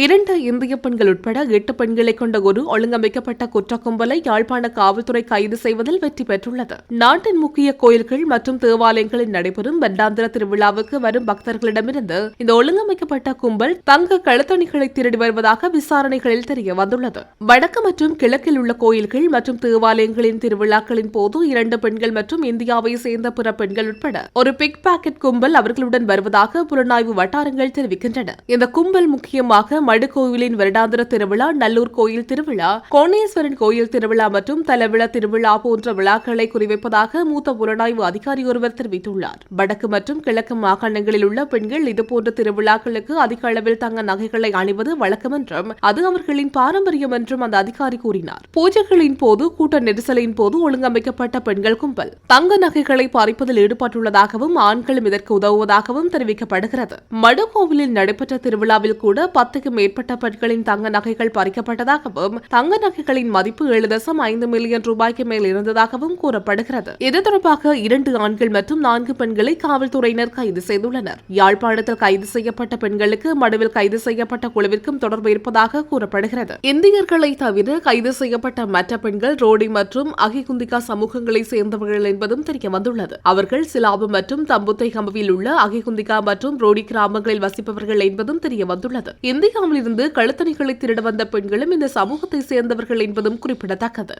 இரண்டு இந்திய பெண்கள் உட்பட எட்டு பெண்களை கொண்ட ஒரு ஒழுங்கமைக்கப்பட்ட குற்ற கும்பலை யாழ்ப்பாண காவல்துறை கைது செய்வதில் வெற்றி பெற்றுள்ளது. நாட்டின் முக்கிய கோயில்கள் மற்றும் தேவாலயங்களில் நடைபெறும் வருடாந்திர திருவிழாவுக்கு வரும் பக்தர்களிடமிருந்து இந்த ஒழுங்கமைக்கப்பட்ட கும்பல் தங்க கழுத்தணிகளை திருடி வருவதாக விசாரணைகளில் தெரிய வந்துள்ளது. வடக்கு மற்றும் கிழக்கில் உள்ள கோயில்கள் மற்றும் தேவாலயங்களின் திருவிழாக்களின் போது இரண்டு பெண்கள் மற்றும் இந்தியாவை சேர்ந்த பிற பெண்கள் உட்பட ஒரு பிக் பாக்கெட் கும்பல் அவர்களுடன் வருவதாக புலனாய்வு வட்டாரங்கள் தெரிவிக்கின்றன. இந்த கும்பல் முக்கியமாக மடுக்கோயிலின் வருடாந்திர திருவிழா நல்லூர் கோயில் திருவிழா கோணேஸ்வரன் கோயில் திருவிழா மற்றும் தலவிழா திருவிழா போன்ற விழாக்களை குறிவைப்பதாக மூத்த புலனாய்வு அதிகாரி ஒருவர் தெரிவித்துள்ளார். வடக்கு மற்றும் கிழக்கு மாகாணங்களில் உள்ள பெண்கள் இதுபோன்ற திருவிழாக்களுக்கு அதிக அளவில் தங்க நகைகளை அணிவது வழக்கம் என்றும் அது அவர்களின் பாரம்பரியம் என்றும் அந்த அதிகாரி கூறினார். பூஜைகளின் போது கூட்ட நெரிசலின் போது ஒழுங்கமைக்கப்பட்ட பெண்கள் கும்பல். தங்க நகைகளை பறிப்பதில் ஈடுபட்டுள்ளதாகவும் ஆண்களும் இதற்கு உதவுவதாகவும் தெரிவிக்கப்படுகிறது. மடுகோவிலில் நடைபெற்ற திருவிழாவில் கூட பத்துக்கு பத்துக்கும் மேற்பட்ட பெண்களின் தங்க நகைகள் பறிக்கப்பட்டதாகவும் தங்க நகைகளின் மதிப்பு ஏழு தசம் ஐந்து மில்லியன் ரூபாய்க்கு மேல் இருந்ததாகவும் கூறப்படுகிறது. இது தொடர்பாக இரண்டு ஆண்கள் மற்றும் நான்கு பெண்களை காவல்துறையினர் கைது செய்துள்ளனர். யாழ்ப்பாணத்தில் கைது செய்யப்பட்ட பெண்களுக்கு மடுவில் கைது செய்யப்பட்ட குழுவிற்கும் தொடர்பு இருப்பதாக கூறப்படுகிறது. இந்தியர்களை தவிர கைது செய்யப்பட்ட மற்ற பெண்கள் ரோடி மற்றும் அகிகுந்திகா சமூகங்களை சேர்ந்தவர்கள் என்பதும் தெரிய வந்துள்ளது அவர்கள் சிலாபு மற்றும் தம்புத்தை கம்பவில் உள்ள அகிகுந்திகா மற்றும் ரோடி கிராமங்களில் வசிப்பவர்கள் என்பதும் தெரிய வந்துள்ளது இந்தியாவிலிருந்து கழுத்தணிகளை திருட வந்த பெண்களும் இந்த சமூகத்தை சேர்ந்தவர்கள் என்பதும் குறிப்பிடத்தக்கது.